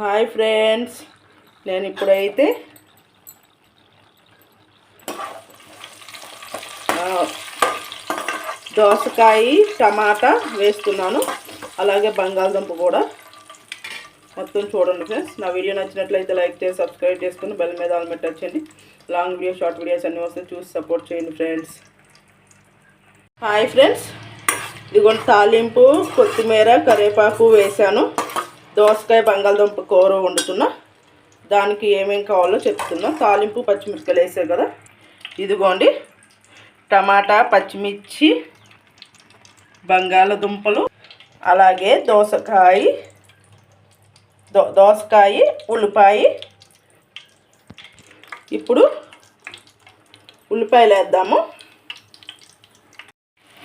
Hi friends నేను ఇప్పుడైతే దోసకాయ టమాటా వేస్తున్నాను. అలాగే బంగాళదుంప కూడా. మొత్తం చూడండి ఫ్రెండ్స్. నా వీడియో నచ్చినట్లయితే లైక్ చేసి సబ్స్క్రైబ్ చేసుకుని బెల్ మీద ఆల్ మీద టచ్ చేయండి. లాంగ్ వీడియో షార్ట్ వీడియోస్ అన్నీ వస్తే చూసి సపోర్ట్ చేయండి ఫ్రెండ్స్. Hi friends. ఇదిగోండి తాలింపు కొత్తిమీర కరివేపాకు వేసాను దోసకాయ బంగాళదుంప కూర వండుతున్నా. దానికి ఏమేమి కావాలో చెప్తున్నా. తాలింపు పచ్చిమిరపకాయలు వేసారు కదా. ఇదిగోండి. టమాటా పచ్చిమిర్చి బంగాళదుంపలు అలాగే దోసకాయ దో దోసకాయ ఉల్లిపాయ. ఇప్పుడు ఉల్లిపాయలు వేద్దాము.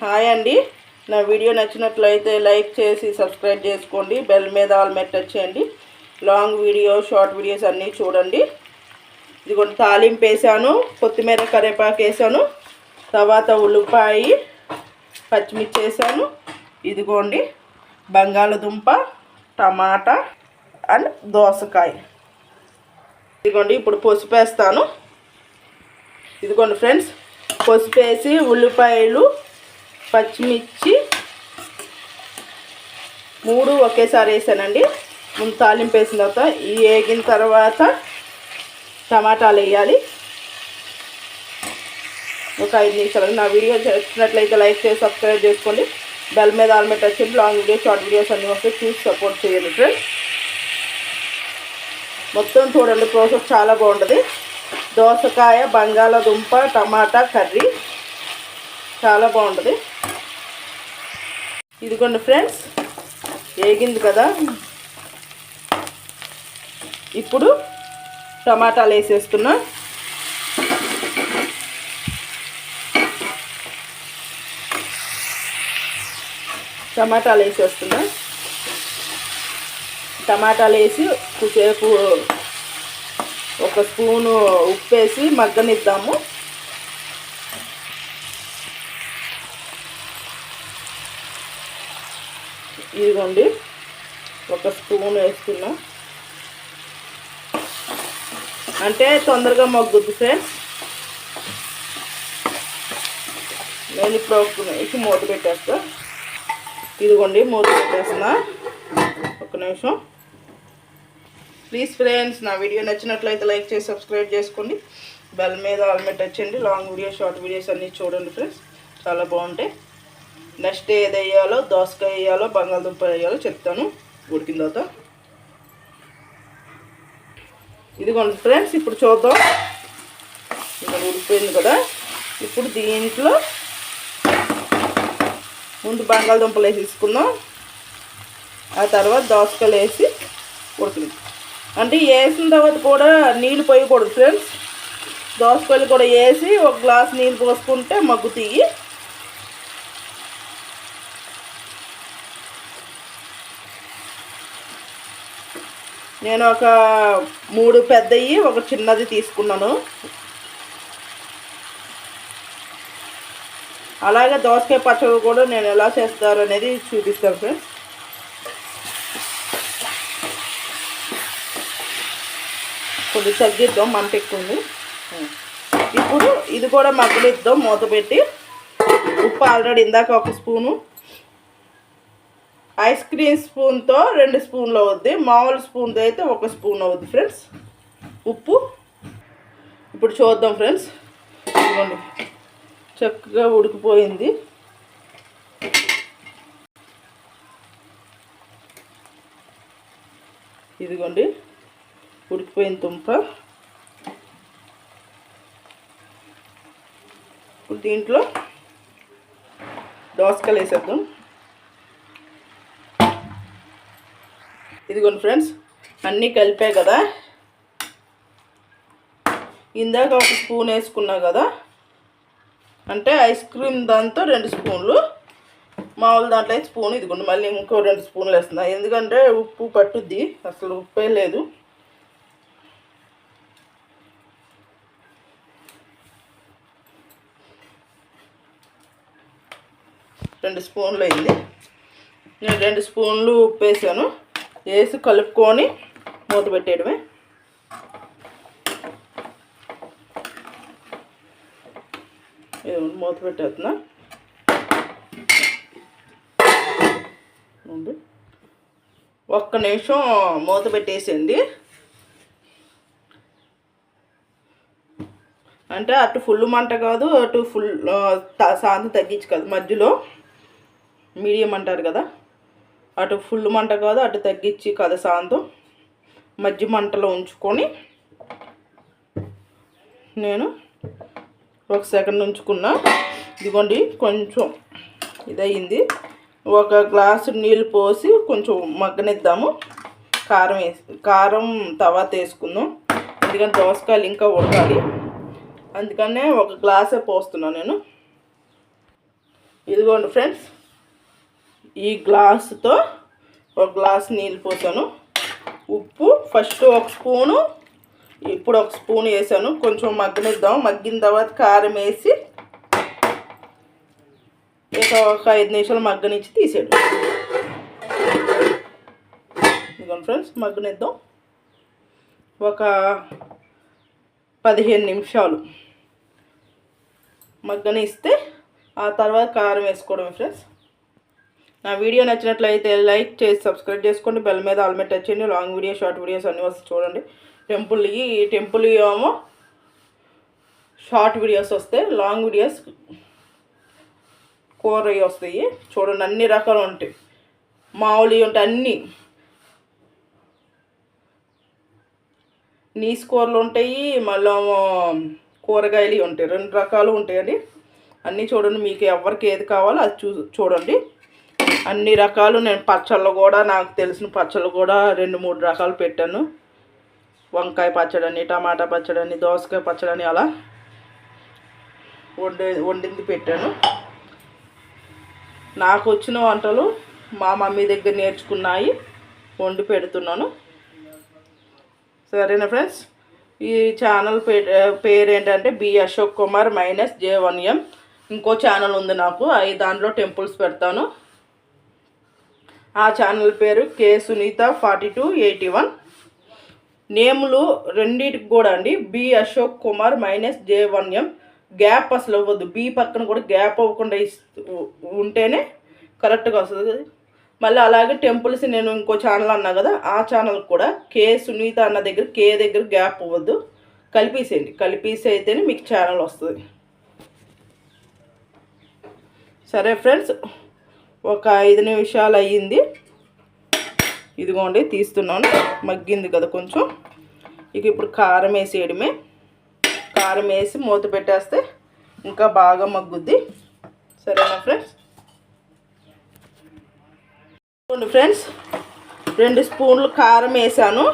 హాయ్ అండి. నా వీడియో నచ్చినట్లయితే లైక్ చేసి సబ్స్క్రైబ్ చేసుకోండి. బెల్ మీద ఆల్ మీద టచ్ చేయండి. లాంగ్ వీడియో షార్ట్ వీడియోస్ అన్నీ చూడండి. ఇదిగోండి తాలింపు వేసాను కొత్తిమీర కరివేపాకు వేసాను తర్వాత ఉల్లిపాయ పచ్చిమిర్చి వేసాను. ఇదిగోండి బంగాళదుంప టమాటా అండ్ దోసకాయ. ఇదిగోండి ఇప్పుడు పసుపు వేస్తాను. ఇదిగోండి ఫ్రెండ్స్ పసుపు వేసి ఉల్లిపాయలు పచ్చిమిర్చి మూడు ఒకేసారి వేసానండి. ముందు తాలింపు వేసిన తర్వాత ఈ వేగిన తర్వాత టమాటాలు వేయాలి. ఒక ఐదు నిమిషాలు. నా వీడియో నచ్చినట్లయితే లైక్ చేసి సబ్స్క్రైబ్ చేసుకోండి. బెల్ మీద ఆల్ మీద touch long video short videos అన్నీ వస్తే చూసి సపోర్ట్ చేయండి ఫ్రెండ్స్ మొత్తం చూడండి ప్రాసెస్ చాలా బాగుంటుంది. దోసకాయ బంగాళదుంప టమాటా కర్రీ చాలా బాగుంటుంది. ఇదిగోండి ఫ్రెండ్స్ వేగింది కదా? ఇప్పుడు టమాటాలు వేసేస్తున్నా. టమాటాలు వేసేస్తున్నా. టమాటాలు వేసి కొద్దిసేపు ఒక స్పూను ఉప్పు వేసి మగ్గనిద్దాము. ఇదిగోండి. ఒక స్పూన్ వేస్తున్నా అంటే తొందరగా మగ్గుద్ది ఫ్రెండ్స్ నేను ఇప్పుడు వేసి మూత పెట్టేస్తా. ఇదిగోండి మూత పెట్టేస్తున్నా. ఒక నిమిషం. ప్లీజ్ ఫ్రెండ్స్ నా వీడియో నచ్చినట్లయితే లైక్ చేసి సబ్స్క్రైబ్ చేసుకోండి. బెల్ మీద ఆల్మెట్ వచ్చండి లాంగ్ వీడియో షార్ట్ వీడియోస్ అన్నీ చూడండి ఫ్రెండ్స్. చాలా బాగుంటాయి. నెక్స్ట్ ఏది వేయాలో? దోసకాయ వేయాలో? బంగాళదుంప వేయాలో? చెప్తాను. ఉడికిన తర్వాత. ఇదిగోండి ఫ్రెండ్స్ ఇప్పుడు చూద్దాం. ఇక్కడ ఉడిపోయింది కదా. ఇప్పుడు దీంట్లో ముందు బంగాళదుంపలు వేసి తీసుకుందాం ఆ తర్వాత దోసకాయలు వేసి ఉడికింది అంటే వేసిన తర్వాత కూడా నీళ్ళు పోయకూడదు ఫ్రెండ్స్. దోసకాయలు కూడా వేసి ఒక గ్లాస్ నీళ్ళు పోసుకుంటే మగ్గు తీయి నేను ఒక మూడు పెద్దవి ఒక చిన్నది తీసుకున్నాను. అలాగే దోసకాయ పచ్చడి కూడా నేను ఎలా చేస్తారు అనేది చూపిస్తాను ఫ్రెండ్స్. కొద్దిగా తగ్గిద్దాం మంట ఎక్కువ ఇప్పుడు ఇది కూడా మగ్గలిద్దాం మూత పెట్టి. ఉప్పు ఆల్రెడీ ఇందాక ఒక స్పూను. ఐస్ క్రీమ్ స్పూన్తో రెండు స్పూన్లు అవుద్ది మామూలు స్పూన్తో అయితే ఒక స్పూన్ అవుద్ది ఫ్రెండ్స్. ఉప్పు. ఇప్పుడు చూద్దాం ఫ్రెండ్స్. ఇదిగోండి. చక్కగా ఉడికిపోయింది. ఇదిగోండి. ఉడికిపోయిన తుంప. ఇప్పుడు దీంట్లో దోసకాయలు వేసేద్దాం. ఇదిగోండి ఫ్రెండ్స్ అన్నీ కలిపే కదా? ఇందాక ఒక స్పూన్ వేసుకున్నా కదా? అంటే ఐస్ క్రీమ్ దాంతో రెండు స్పూన్లు మామూలు దాంట్లో అయితే స్పూన్ ఇదిగోండి మళ్ళీ ఇంకో రెండు స్పూన్లు వేస్తున్నా. ఎందుకంటే ఉప్పు పట్టుద్ది అసలు ఉప్పే లేదు. రెండు స్పూన్లు అయింది. నేను రెండు స్పూన్లు ఉప్పు వేసాను. వేసి కలుపుకొని మూత పెట్టేయడమే. మూత పెట్టేస్తున్నా. ఒక్క నిమిషం మూత పెట్టేసింది. అంటే అటు ఫుల్ మంట కాదు అటు ఫుల్ శాంతి తగ్గించు కాదు. మధ్యలో మీడియం అంటారు కదా. అటు ఫుల్ మంట కాదు అటు తగ్గించి కదా సాంతం మధ్య మంటలో ఉంచుకొని నేను ఒక సెకండ్ ఉంచుకున్నా. ఇదిగోండి కొంచెం ఇదయింది. ఒక గ్లాసు నీళ్ళు పోసి కొంచెం మగ్గనిద్దాము. కారం వేసి కారం తర్వాత వేసుకుందాం. ఎందుకంటే దోసకాయలు ఇంకా ఉడకాలి. అందుకనే ఒక గ్లాసే పోస్తున్నాను నేను. ఇదిగోండి ఫ్రెండ్స్ ఈ గ్లాసుతో ఒక గ్లాస్ నీళ్ళు పోసాను. ఉప్పు ఫస్ట్ ఒక స్పూను ఇప్పుడు ఒక స్పూన్ వేసాను. కొంచెం మగ్గనిద్దాం. మగ్గిన తర్వాత కారం వేసి ఇక ఒక ఐదు నిమిషాలు మగ్గనిచ్చి తీసాడు ఇదిగోండి ఫ్రెండ్స్ మగ్గనిద్దాం. ఒక పదిహేను నిమిషాలు మగ్గనిస్తే ఆ తర్వాత కారం వేసుకోవడమే ఫ్రెండ్స్ నా వీడియో నచ్చినట్లయితే లైక్ చేసి సబ్స్క్రైబ్ చేసుకోండి బెల్ మీద ఆల్మెట్ టచ్ చేయండి. లాంగ్ వీడియో షార్ట్ వీడియోస్ అన్నీ వస్తాయి చూడండి. టెంపుల్కి టెంపుల్ ఏమో షార్ట్ వీడియోస్ వస్తాయి లాంగ్ వీడియోస్ కూర వస్తాయి. చూడండి అన్ని రకాలు ఉంటాయి. మామూలు ఉంటాయి అన్నీ. నీస్ కూరలు ఉంటాయి మళ్ళీ కూరగాయలు ఉంటాయి. రెండు రకాలు ఉంటాయండి అన్నీ చూడండి మీకు ఎవరికి ఏది కావాలో అది చూ చూడండి. అన్ని రకాలు నేను పచ్చళ్ళు కూడా నాకు తెలిసిన పచ్చళ్ళు కూడా రెండు మూడు రకాలు పెట్టాను. వంకాయ పచ్చడని టమాటా పచ్చడని దోసకాయ పచ్చడని అలా వండే వండింది పెట్టాను. నాకు వచ్చిన వంటలు మా మమ్మీ దగ్గర నేర్చుకున్నాయి వండి పెడుతున్నాను. సరేనా ఫ్రెండ్స్? ఈ ఛానల్ పేరు ఏంటంటే B Ashok Kumar minus J one M. ఇంకో ఛానల్ ఉంది నాకు అవి దాంట్లో టెంపుల్స్ పెడతాను. ఆ ఛానల్ పేరు K Sunita forty two eighty one. నేములు రెండింటికి కూడా అండి. B Ashok Kumar minus J one M. Gap అసలు ఇవ్వద్దు బి పక్కన కూడా గ్యాప్ అవ్వకుండా ఉంటేనే కరెక్ట్గా వస్తుంది మళ్ళీ అలాగే టెంపుల్స్ నేను ఇంకో ఛానల్ అన్నా కదా ఆ ఛానల్ కూడా కే సునీత అన్న దగ్గర కే దగ్గర గ్యాప్ అవ్వద్దు. కలిపేసేయండి. కలిపేసి అయితేనే మీకు ఛానల్ వస్తుంది. సరే ఫ్రెండ్స్ ఒక ఐదు నిమిషాలు అయ్యింది. ఇదిగోండి తీస్తున్నాను. మగ్గింది కదా కొంచెం. ఇక ఇప్పుడు కారం వేసేయడమే. కారం వేసి మూత పెట్టేస్తే ఇంకా బాగా మగ్గుద్ది. సరేనా ఫ్రెండ్స్? ఫ్రెండ్స్ రెండు స్పూన్లు కారం వేసాను.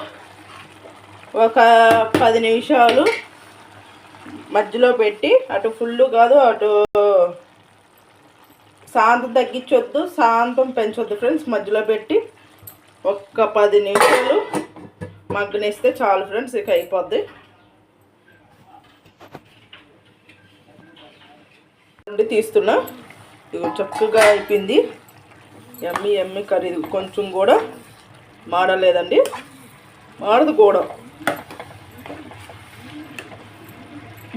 ఒక పది నిమిషాలు మధ్యలో పెట్టి అటు ఫుల్ కాదు అటు శాంతం తగ్గించొద్దు శాంతం పెంచొద్దు ఫ్రెండ్స్ మధ్యలో పెట్టి ఒక్క పది నిమిషాలు మగ్గనిస్తే చాలు ఫ్రెండ్స్ ఇక అయిపోద్ది. నుండి తీస్తున్నా. ఇది చక్కగా అయిపోయింది. ఎమ్మి ఎమ్మి కర్రీ కొంచెం కూడా మాడలేదండి. మాడదు కూడా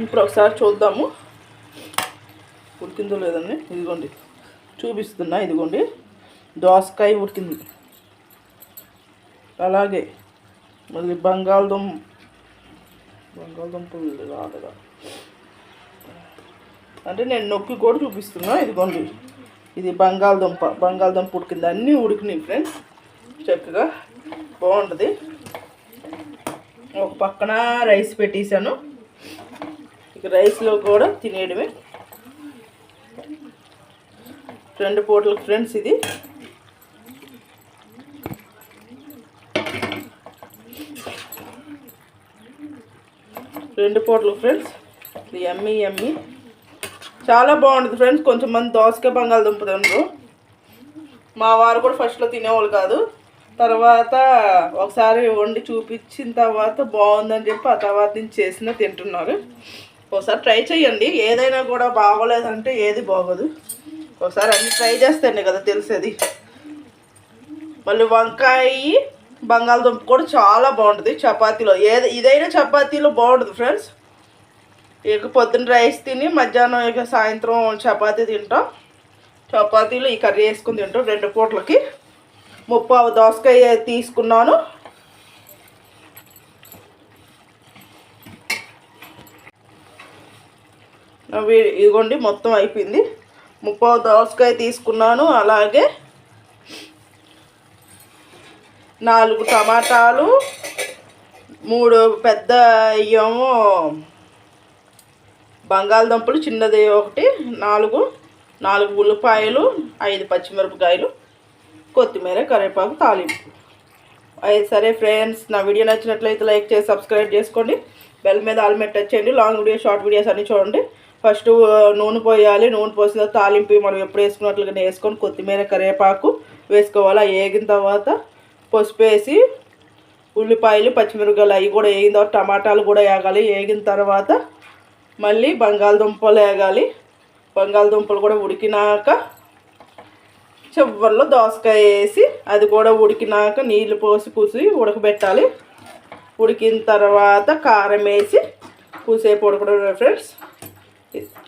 ఇప్పుడు ఒకసారి చూద్దాము. ఉడికిందో లేదండి? ఇదిగోండి. చూపిస్తున్నా. ఇదిగోండి. దోసకాయ ఉడికింది. అలాగే మళ్ళీ బంగాళదుంప బంగాళదుంప రాదుగా. అంటే నేను నొక్కి కూడా చూపిస్తున్నా. ఇదిగోండి. ఇది బంగాళదుంప బంగాళదుంప ఉడికింది. అన్నీ ఉడికినాయి ఫ్రెండ్స్. చక్కగా బాగుంటుంది. ఒక పక్కన రైస్ పెట్టేశాను. ఇక రైస్లో కూడా తినేయడమే. రెండు పూటలకు ఫ్రెండ్స్ ఇది. రెండు పూటలు ఫ్రెండ్స్. ఇది ఎమ్మి ఎమ్మి. చాలా బాగుంటుంది ఫ్రెండ్స్. కొంచెం మంది దోసకాయ బంగాళదుంప తినరు మా వారు కూడా ఫస్ట్లో తినేవాళ్ళు కాదు. తర్వాత ఒకసారి వండి చూపించిన తర్వాత బాగుందని చెప్పి ఆ తర్వాత నుంచి చేసిన తింటున్నారు. ఒకసారి ట్రై చేయండి. ఏదైనా కూడా బాగోలేదంటే ఏది బాగోదు. ఒకసారి అన్ని ట్రై చేస్తేనే కదా తెలిసేది. మళ్ళీ వంకాయ బంగాళదుంప కూడా చాలా బాగుంటుంది చపాతీలో. ఏది ఇదైనా చపాతీలో బాగుంటుంది ఫ్రెండ్స్. ఇక పొద్దున్న రైస్ తిని మధ్యాహ్నం ఇక సాయంత్రం చపాతీ తింటాం. చపాతీలు ఈ కర్రీ వేసుకుని తింటాం రెండు పూటలకి. ముప్పావు దోసకాయ తీసుకున్నాను. ఇదిగోండి మొత్తం అయిపోయింది. ముప్పై దోసకాయ తీసుకున్నాను. అలాగే నాలుగు టమాటాలు మూడు పెద్ద ఏమో బంగాళదుంపలు చిన్నది ఒకటి నాలుగు నాలుగు ఉల్లిపాయలు ఐదు పచ్చిమిరపకాయలు కొత్తిమీర కరివేపాకు తాలింపు. అయితే సరే ఫ్రెండ్స్ నా వీడియో నచ్చినట్లయితే లైక్ చేసి సబ్స్క్రైబ్ చేసుకోండి. బెల్ మీద ఆల్మెట్ టచ్ చేయండి. లాంగ్ వీడియో షార్ట్ వీడియోస్ అన్నీ చూడండి. ఫస్ట్ నూనె పోయాలి. నూనె పోసిన తర్వాత తాలింపు మనం ఎప్పుడు వేసుకున్నట్లుగానే వేసుకొని కొత్తిమీర కరివేపాకు వేసుకోవాలి. అవి వేగిన తర్వాత పసుపు వేసి ఉల్లిపాయలు పచ్చిమిరపకాయలు అవి కూడా వేగిన తర్వాత టమాటాలు కూడా వేగాలి. వేగిన తర్వాత మళ్ళీ బంగాళదుంపలు వేగాలి. బంగాళదుంపలు కూడా ఉడికినాక చివరిలో దోసకాయ వేసి అది కూడా ఉడికినాక నీళ్ళు పోసి కూసి ఉడకబెట్టాలి. ఉడికిన తర్వాత కారం వేసి కూసేపు ఉడకడం ఫ్రెండ్స్. certeza.